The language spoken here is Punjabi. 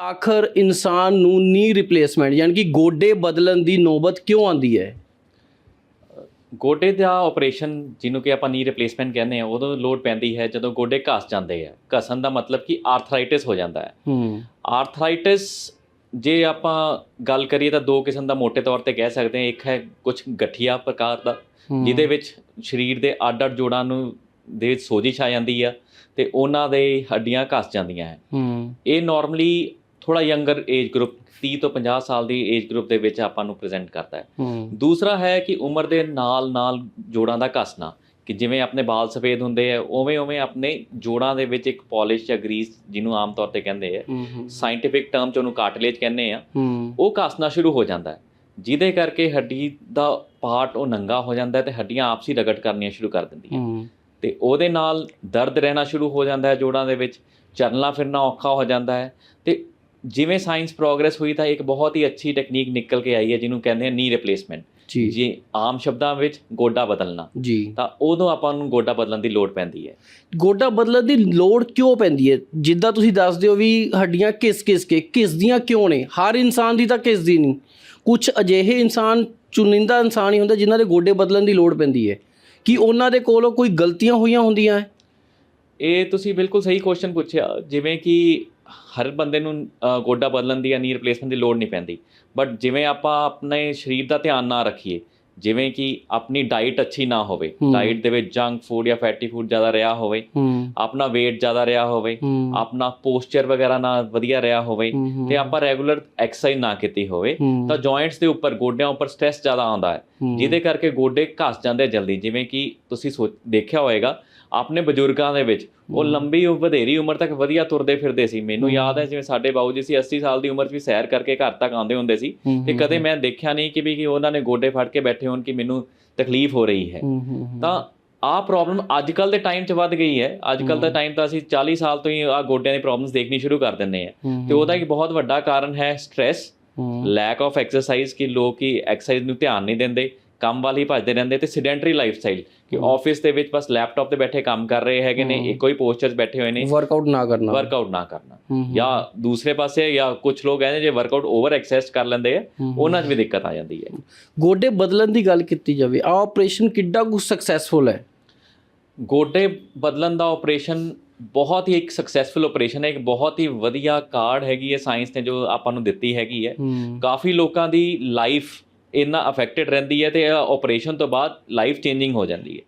ਆਖਰ ਇਨਸਾਨ ਨੂੰ ਨੀ ਰਿਪਲੇਸਮੈਂਟ ਯਾਨੀ ਕਿ ਗੋਡੇ ਬਦਲਣ ਦੀ ਨੌਬਤ ਕਿਉਂ ਆਂਦੀ ਹੈ? ਗੋਡੇ ਦਾ ਆਪਰੇਸ਼ਨ ਜਿਹਨੂੰ ਕਿ ਆਪਾਂ ਨੀ ਰਿਪਲੇਸਮੈਂਟ ਕਹਿੰਦੇ ਆ ਉਦੋਂ ਲੋਡ ਪੈਂਦੀ ਹੈ ਜਦੋਂ ਗੋਡੇ ਘਸ ਜਾਂਦੇ ਆ। ਘਸਣ ਦਾ ਮਤਲਬ ਕਿ ਆਰਥਰਾਈਟਿਸ ਹੋ ਜਾਂਦਾ ਹੈ। ਹੂੰ। ਆਰਥਰਾਈਟਿਸ ਜੇ ਆਪਾਂ ਗੱਲ ਕਰੀਏ ਤਾਂ ਦੋ ਕਿਸਮ ਦਾ ਮੋٹے ਤੌਰ ਤੇ ਕਹਿ ਸਕਦੇ ਹਾਂ। ਇੱਕ ਹੈ ਕੁਝ ਗਠੀਆ ਪ੍ਰਕਾਰ ਦਾ। ਜਿਹਦੇ ਵਿੱਚ ਸਰੀਰ ਦੇ ਅੱਡ-ਅੱਡ ਜੋੜਾਂ ਨੂੰ ਦੇ ਵਿੱਚ ਸੋਜਿਸ਼ ਆ ਜਾਂਦੀ ਆ ਤੇ ਉਹਨਾਂ ਦੇ ਹੱਡੀਆਂ ਘਸ ਜਾਂਦੀਆਂ ਹੈ। ਹੂੰ। ਇਹ ਨਾਰਮਲੀ ਥੋੜਾ ਯੰਗਰ ਏਜ ਗਰੁੱਪ 30 ਤੋਂ 50 ਸਾਲ ਦੀ ਏਜ ਗਰੁੱਪ ਦੇ ਵਿੱਚ ਆਪਾਂ ਨੂੰ ਪ੍ਰੈਜ਼ੈਂਟ ਕਰਦਾ ਹੈ। ਦੂਸਰਾ ਹੈ ਕਿ ਉਮਰ ਦੇ ਨਾਲ ਨਾਲ ਜੋੜਾਂ ਦਾ ਘਸਣਾ ਕਿ ਜਿਵੇਂ ਆਪਣੇ ਵਾਲ ਸਫੇਦ ਹੁੰਦੇ ਆ ਉਵੇਂ ਉਵੇਂ ਆਪਣੇ ਜੋੜਾਂ ਦੇ ਵਿੱਚ ਇੱਕ ਪਾਲਿਸ਼ ਜਾਂ ਗਰੀਸ ਜਿਹਨੂੰ ਆਮ ਤੌਰ ਤੇ ਕਹਿੰਦੇ ਆ ਸਾਇੰਟਿਫਿਕ ਟਰਮ ਚ ਉਹਨੂੰ ਕਾਰਟਲੇਜ ਕਹਿੰਦੇ ਆ ਉਹ ਘਸਣਾ ਸ਼ੁਰੂ ਹੋ ਜਾਂਦਾ ਹੈ। ਜਿਹਦੇ ਕਰਕੇ ਹੱਡੀ ਦਾ ਪਾਰਟ ਉਹ ਨੰਗਾ ਹੋ ਜਾਂਦਾ ਹੈ ਤੇ ਹੱਡੀਆਂ ਆਪਸੀ ਰਗੜ ਕਰਨੀਆਂ ਸ਼ੁਰੂ ਕਰ ਦਿੰਦੀਆਂ ਤੇ ਉਹਦੇ ਨਾਲ ਦਰਦ ਰਹਿਣਾ ਸ਼ੁਰੂ ਹੋ ਜਾਂਦਾ ਹੈ ਜੋੜਾਂ ਦੇ ਵਿੱਚ ਚੱਲਣਾ ਫਿਰਨਾ ਔਖਾ ਹੋ ਜਾਂਦਾ ਹੈ ਤੇ ਜਿਵੇਂ ਸਾਇੰਸ ਪ੍ਰੋਗਰੈਸ ਹੋਈ ਤਾਂ ਇੱਕ ਬਹੁਤ ਹੀ ਅੱਛੀ ਟੈਕਨੀਕ ਨਿਕਲ ਕੇ ਆਈ ਹੈ ਜਿਹਨੂੰ ਕਹਿੰਦੇ ਆ ਨੀ ਰਿਪਲੇਸਮੈਂਟ ਜੀ। ਜੀ ਆਮ ਸ਼ਬਦਾਂ ਵਿੱਚ ਗੋਡਾ ਬਦਲਣਾ ਜੀ। ਤਾਂ ਉਦੋਂ ਆਪਾਂ ਨੂੰ ਗੋਡਾ ਬਦਲਣ ਦੀ ਲੋੜ ਪੈਂਦੀ ਹੈ। ਗੋਡਾ ਬਦਲਣ ਦੀ ਲੋੜ ਕਿਉਂ ਪੈਂਦੀ ਹੈ? ਜਿੱਦਾਂ ਤੁਸੀਂ ਦੱਸਦੇ ਹੋ ਵੀ ਹੱਡੀਆਂ ਕਿਸ ਕਿਸ ਕੇ ਘਿਸਦੀਆਂ ਕਿਉਂ ਨੇ? ਹਰ ਇਨਸਾਨ ਦੀ ਤਾਂ ਘਿਸਦੀ ਨਹੀਂ। ਕੁਝ ਅਜਿਹੇ ਇਨਸਾਨ ਚੁਣਿੰਦਾ ਇਨਸਾਨ ਹੀ ਹੁੰਦਾ ਜਿਨ੍ਹਾਂ ਦੇ ਗੋਡੇ ਬਦਲਣ ਦੀ ਲੋੜ ਪੈਂਦੀ ਹੈ। ਕਿ ਉਹਨਾਂ ਦੇ ਕੋਲੋਂ ਕੋਈ ਗਲਤੀਆਂ ਹੋਈਆਂ ਹੁੰਦੀਆਂ ਹੈ? ਇਹ ਤੁਸੀਂ ਬਿਲਕੁਲ ਸਹੀ ਕੁਐਸਚਨ ਪੁੱਛਿਆ ਜਿਵੇਂ ਕਿ ਹਰ ਬੰਦੇ ਨੂੰ ਗੋਡਾ ਬਦਲਣ ਦੀ ਜਾਂ ਨੀ ਰਿਪਲੇਸਮੈਂਟ ਦੀ ਲੋੜ ਨਹੀਂ ਪੈਂਦੀ। ਬਟ ਜਿਵੇਂ ਆਪਾਂ ਆਪਣੇ ਸਰੀਰ ਦਾ ਧਿਆਨ ਨਾ ਰੱਖੀਏ ਜਿਵੇਂ ਕਿ ਆਪਣੀ ਡਾਈਟ ਅੱਛੀ ਨਾ ਹੋਵੇ। ਡਾਈਟ ਦੇ ਵਿੱਚ ਜੰਕ ਫੂਡ ਜਾਂ ਫੈਟੀ ਫੂਡ ਜ਼ਿਆਦਾ ਰਿਹਾ ਹੋਵੇ ਆਪਣਾ weight ਜ਼ਿਆਦਾ ਰਿਹਾ ਹੋਵੇ ਆਪਣਾ ਪੋਸਚਰ ਵਗੈਰਾ ਨਾ ਵਧੀਆ ਰਿਹਾ ਹੋਵੇ ਤੇ ਆਪਾਂ ਰੈਗੂਲਰ ਐਕਸਰਸਾਈਜ਼ ਨਾ ਕੀਤੀ ਹੋਵੇ ਤਾਂ ਜੁਆਇੰਟਸ ਦੇ ਉੱਪਰ ਗੋਡਿਆਂ ਉੱਪਰ ਸਟ੍ਰੈਸ ਜ਼ਿਆਦਾ ਆਉਂਦਾ ਹੈ। ਜਿਹਦੇ ਕਰਕੇ ਗੋਡੇ ਘਸ ਜਾਂਦੇ ਜਲਦੀ। ਜਿਵੇਂ ਕਿ ਤੁਸੀਂ ਦੇਖਿਆ ਹੋਵੇਗਾ ਆਪਣੇ ਬਜ਼ੁਰਗਾਂ ਦੇ ਵਿੱਚ ਉਹ। ਲੰਬੀ ਵਧੇਰੀ ਉਮਰ ਤੱਕ ਵਧੀਆ ਤੁਰਦੇ ਫਿਰਦੇ ਸੀ। ਮੈਨੂੰ। ਯਾਦ ਹੈ ਜਿਵੇਂ ਸਾਡੇ ਬਾਊ ਜੀ ਸੀ 80 ਸਾਲ ਦੀ ਉਮਰ 'ਚ ਵੀ ਸੈਰ ਕਰਕੇ ਘਰ ਤੱਕ ਆਉਂਦੇ ਹੁੰਦੇ ਸੀ ਤੇ ਕਦੇ ਮੈਂ ਦੇਖਿਆ ਨਹੀਂ ਕਿ ਵੀ ਕਿ ਉਹਨਾਂ ਨੇ ਗੋਡੇ ਫੜ ਕੇ ਬੈਠੇ ਹੋਣ ਕਿ ਮੈਨੂੰ ਤਕਲੀਫ ਹੋ ਰਹੀ ਹੈ। ਤਾਂ ਆਹ ਪ੍ਰੋਬਲਮ ਅੱਜ ਕੱਲ ਦੇ ਟਾਈਮ 'ਚ ਵੱਧ ਗਈ ਹੈ। ਅੱਜ ਕੱਲ ਦਾ। ਟਾਈਮ ਤਾਂ ਅਸੀਂ 40 ਸਾਲ ਤੋਂ ਹੀ ਆ ਗੋਡਿਆਂ ਦੀ ਪ੍ਰੋਬਲਮਸ ਦੇਖਣੀ ਸ਼ੁਰੂ ਕਰ ਦਿੰਦੇ ਆ ਤੇ ਉਹਦਾ ਇੱਕ ਬਹੁਤ ਵੱਡਾ ਕਾਰਨ ਹੈ ਹੂੰ, ਲੈਕ ਆਫ ਐਕਸਰਸਾਈਜ਼ ਕਿ ਲੋਕ ਹੀ ਐਕਸਰਸਾਈਜ਼ ਨੂੰ ਧਿਆਨ ਨਹੀਂ ਦਿੰਦੇ। ਕੰਮ ਵੱਲ ਹੀ ਭੱਜਦੇ ਰਹਿੰਦੇ ਤੇ ਸੈਡੈਂਟਰੀ ਲਾਈਫ ਸਟਾਈਲ ਕਿ। ਆਫਿਸ ਦੇ ਵਿੱਚ ਬਸ ਲੈਪਟਾਪ ਤੇ ਬੈਠੇ ਕੰਮ ਕਰ ਰਹੇ ਹੈਗੇ ਨੇ। ਇੱਕੋ ਹੀ ਪੋਸਚਰ 'ਚ ਬੈਠੇ ਹੋਏ ਨੇ। ਵਰਕਆਊਟ ਨਾ ਕਰਨਾ। ਵਰਕਆਊਟ ਨਾ ਕਰਨਾ। ਜਾਂ ਦੂਸਰੇ ਪਾਸੇ ਜਾਂ ਕੁਝ ਲੋਕ ਕਹਿੰਦੇ ਜੇ ਵਰਕਆਊਟ ਓਵਰ ਐਕਸੈਸ ਕਰ ਲੈਂਦੇ ਆ। ਉਹਨਾਂ 'ਚ ਵੀ ਦਿੱਕਤ ਆ ਜਾਂਦੀ ਹੈ। ਗੋਡੇ ਬਦਲਣ ਦੀ ਗੱਲ ਕੀਤੀ ਜਾਵੇ ਆ ਆਪਰੇਸ਼ਨ ਕਿੱਡਾ ਕੁ ਸਕਸੈਸਫੁਲ ਹੈ? ਗੋਡੇ ਬਦਲਣ ਦਾ ਆਪਰੇਸ਼ਨ ਬਹੁਤ ਹੀ ਇੱਕ ਸਕਸੈਸਫੁਲ ਆਪਰੇਸ਼ਨ ਹੈ ਇੱਕ ਬਹੁਤ ਹੀ ਵਧੀਆ ਕਾਰਡ ਹੈਗੀ ਹੈ ਸਾਇੰਸ ਨੇ ਜੋ ਆਪਾਂ ਨੂੰ ਦਿੱਤੀ ਹੈਗੀ ਹੂੰ। ਕਾਫੀ ਲੋਕਾਂ ਦੀ ਲਾਈਫ ਇੰਨਾ ਅਫੈਕਟਡ ਰਹਿੰਦੀ ਹੈ ਤੇ ਆਪਰੇਸ਼ਨ ਤੋਂ ਬਾਅਦ ਲਾਈਫ ਚੇਂਜਿੰਗ ਹੋ ਜਾਂਦੀ ਹੈ।